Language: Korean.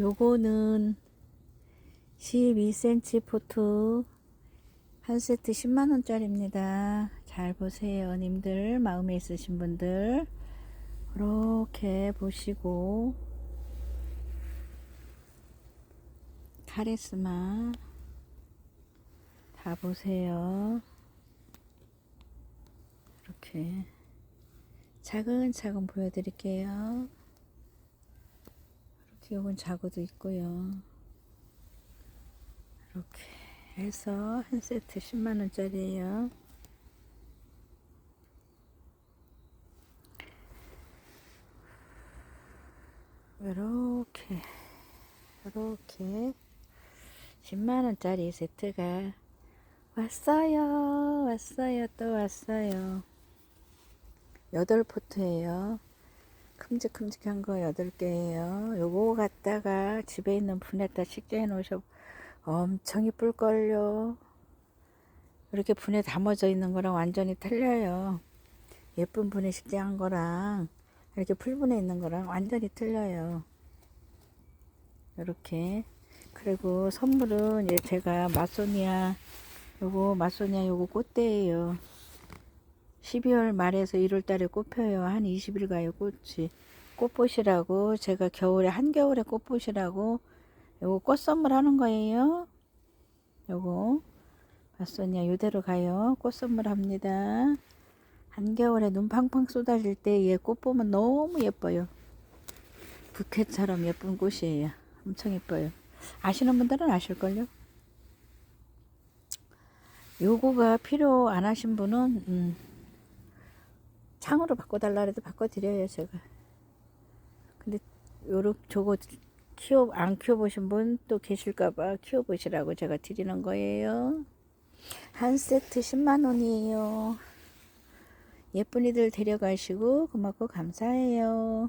요거는 12cm 포트 한 세트 10만원짜리입니다. 잘 보세요. 님들 마음에 있으신 분들 이렇게 보시고 카리스마 다 보세요. 이렇게 차근차근 보여드릴게요. 요건 자고도 있고요. 이렇게 해서 한 세트 10만원짜리예요. 이렇게 이렇게 10만원짜리 세트가 왔어요 왔어요 또 왔어요 8포트예요 큼직큼직한 거 8개예요. 요거 갖다가 집에 있는 분에다 식재해 놓으셔. 엄청 이쁠걸요. 이렇게 분에 담아져 있는 거랑 완전히 틀려요. 예쁜 분에 식재한 거랑 이렇게 풀분에 있는 거랑 완전히 틀려요. 이렇게. 그리고 선물은 예, 제가 마소니아 요거 마소니아 요거 꽃대예요 12월 말에서 1월 달에 꽃 펴요. 한 20일 가요 꽃이. 꽃보시라고 제가 겨울에 한겨울에 꽃보시라고 요거 꽃 선물하는 거예요. 요거. 마소니아 요대로 가요. 꽃 선물합니다. 한겨울에 눈 팡팡 쏟아질 때 얘 꽃 보면 너무 예뻐요. 부케처럼 예쁜 꽃이에요. 엄청 예뻐요. 아시는 분들은 아실걸요? 요거가 필요 안 하신 분은 음, 창으로 바꿔달라 해도 바꿔드려요 제가. 근데 요렇게 저거 키워 안 키워보신 분 또 계실까봐 키워보시라고 제가 드리는 거예요. 한 세트 10만원이에요. 예쁜이들 데려가시고 고맙고 감사해요